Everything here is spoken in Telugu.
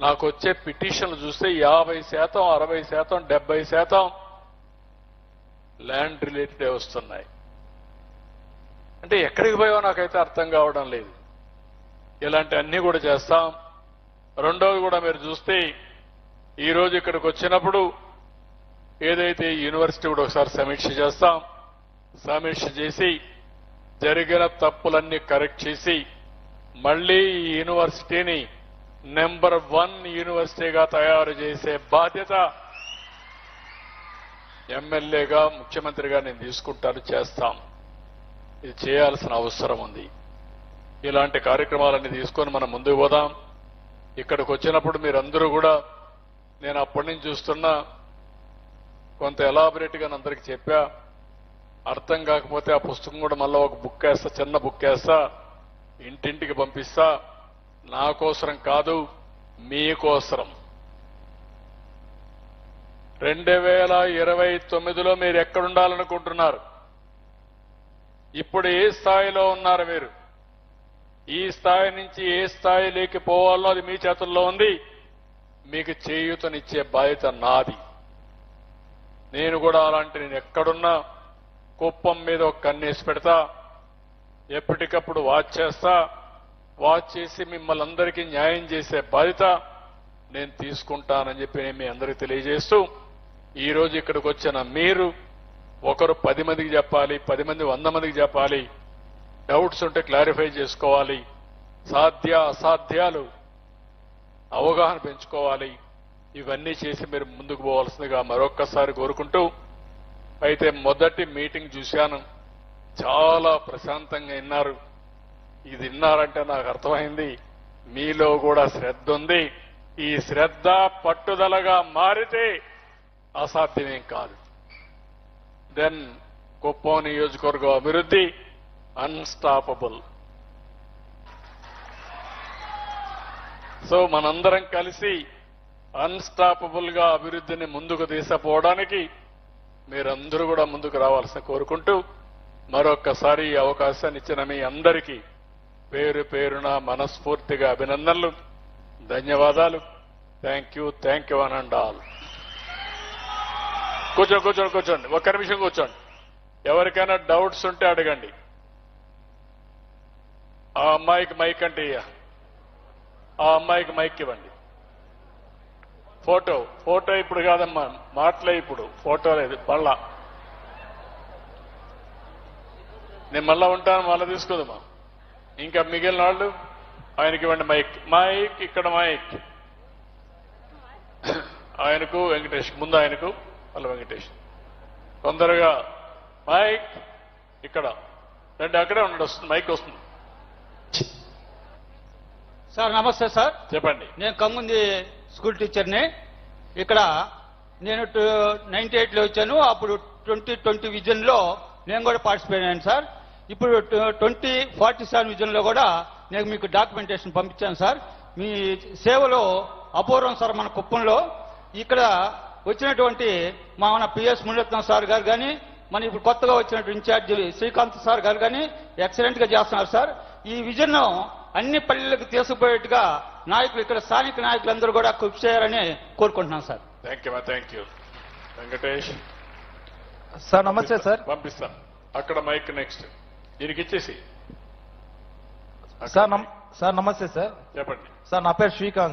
నాకు వచ్చే పిటిషన్లు చూస్తే యాభై శాతం అరవై శాతం డెబ్బై శాతం ల్యాండ్ రిలేటెడే వస్తున్నాయి. అంటే ఎక్కడికి పోయో నాకైతే అర్థం కావడం లేదు. ఇలాంటి అన్నీ కూడా చేస్తాం. రెండోది కూడా మీరు చూస్తే ఈరోజు ఇక్కడికి వచ్చినప్పుడు ఏదైతే యూనివర్సిటీ కూడా ఒకసారి సమీక్ష చేస్తాం. సమీక్ష చేసి జరిగిన తప్పులన్నీ కరెక్ట్ చేసి మళ్ళీ ఈ యూనివర్సిటీని నెంబర్ వన్ యూనివర్సిటీగా తయారు చేసే బాధ్యత ఎమ్మెల్యేగా ముఖ్యమంత్రిగా నేను తీసుకుంటాను చేస్తాం. ఇది చేయాల్సిన అవసరం ఉంది. ఇలాంటి కార్యక్రమాలన్నీ తీసుకొని మనం ముందుకు పోదాం. ఇక్కడికి వచ్చినప్పుడు మీరందరూ కూడా నేను అప్పటి నుంచి చూస్తున్నా కొంత ఎలాబరేట్గా అందరికి చెప్పా అర్థం కాకపోతే ఆ పుస్తకం కూడా మళ్ళీ ఒక బుక్ వేస్తా చిన్న బుక్ వేస్తా ఇంటింటికి పంపిస్తా నా కోసరం కాదు మీకోసరం. రెండు వేల ఇరవై తొమ్మిదిలో మీరు ఎక్కడుండాలనుకుంటున్నారు ఇప్పుడు ఏ స్థాయిలో ఉన్నారు మీరు? ఈ స్థాయి నుంచి ఏ స్థాయిలోకి పోవాలో అది మీ చేతుల్లో ఉంది. మీకు చేయూతనిచ్చే బాధ్యత నాది. నేను కూడా అలాంటి నేను ఎక్కడున్నా కుప్పం మీద ఒక కన్నేసి పెడతా ఎప్పటికప్పుడు వాచ్ చేస్తా వాచ్ చేసి మిమ్మల్ని అందరికీ న్యాయం చేసే బాధ్యత నేను తీసుకుంటానని చెప్పి నేను మీ అందరికీ తెలియజేస్తూ ఈ రోజు ఇక్కడికి వచ్చిన మీరు ఒకరు పది మందికి చెప్పాలి పది మంది వంద మందికి చెప్పాలి డౌట్స్ ఉంటే క్లారిఫై చేసుకోవాలి సాధ్య అసాధ్యాలు అవగాహన పెంచుకోవాలి ఇవన్నీ చేసి మీరు ముందుకు పోవాల్సిందిగా మరొక్కసారి కోరుకుంటూ అయితే మొదటి మీటింగ్ చూశాను. చాలా ప్రశాంతంగా విన్నారు. ఇది విన్నారంటే నాకు అర్థమైంది. మీలో కూడా శ్రద్ధ ఉంది. ఈ శ్రద్ధ పట్టుదలగా మారితే అసాధ్యమేం కాదు. దెన్ కుప్పం నియోజకవర్గం అభివృద్ధి అన్స్టాపబుల్ సో మనందరం కలిసి అన్స్టాపబుల్గా అభివృద్ధిని ముందుకు తీసుకుపోవడానికి మీరందరూ కూడా ముందుకు రావాల్సిన కోరుకుంటూ మరొక్కసారి ఈ అవకాశాన్ని ఇచ్చిన మీ అందరికీ పేరు పేరున మనస్ఫూర్తిగా అభినందనలు. ధన్యవాదాలు. థ్యాంక్ యూ థ్యాంక్ యూ అని అండ్ ఆల్ కూర్చోండి కూర్చోండి కూర్చోండి. ఒక్క నిమిషం కూర్చోండి. ఎవరికైనా డౌట్స్ ఉంటే అడగండి. ఆ అమ్మాయికి మైక్ అంటే ఇయ్య. ఆ అమ్మాయికి మైక్ ఇవ్వండి. ఫోటో ఫోటో ఇప్పుడు కాదమ్మా. మాటలే ఇప్పుడు. ఫోటో లేదు. మళ్ళా. నేను మళ్ళా ఉంటాను మళ్ళా తీసుకుందామా ఇంకా మిగిలిన వాళ్ళు ఆయనకి ఇవ్వండి మైక్. మైక్ ఇక్కడ మైక్. ఆయనకు వెంకటేష్ ముందు ఆయనకు మళ్ళీ వెంకటేష్. తొందరగా మైక్ ఇక్కడ. రండి అక్కడే ఉండండి వస్తుంది మైక్ వస్తుంది. సార్ నమస్తే సార్. చెప్పండి. నేను కంగుంది స్కూల్ టీచర్ని. ఇక్కడ నేను నైన్టీ ఎయిట్లో వచ్చాను. అప్పుడు ట్వంటీ ట్వంటీ విజన్లో నేను కూడా పార్టిసిపేట్ అయ్యాను సార్. ఇప్పుడు ట్వంటీ ఫార్టీ సెవెన్ విజన్లో కూడా నేను మీకు డాక్యుమెంటేషన్ పంపించాను సార్. మీ సేవలో అపూర్వం సార్ మన కుప్పంలో. ఇక్కడ వచ్చినటువంటి మా మన పిఎస్ మునిరత్నం సార్ గారు కానీ మన ఇప్పుడు కొత్తగా వచ్చినటువంటి ఇన్ఛార్జి శ్రీకాంత్ సార్ గారు కానీ ఎక్సలెంట్గా చేస్తున్నారు సార్. ఈ విజన్ అన్ని పల్లెలకు తీసుకుపోయేట్టుగా నాయకులు ఇక్కడ స్థానిక నాయకులందరూ కూడా కృషి చేయాలని కోరుకుంటున్నాను సార్. థ్యాంక్ యూ మా థ్యాంక్ యూ వెంకటేష్ సార్ నమస్తే సార్. పంపిస్తాను అక్కడ మైక్ నెక్స్ట్ దీనికి ఇచ్చేసి సార్ నమ్- సార్ నమస్తే సార్. చెప్పండి. సార్ నా పేరు శ్రీకాంత్.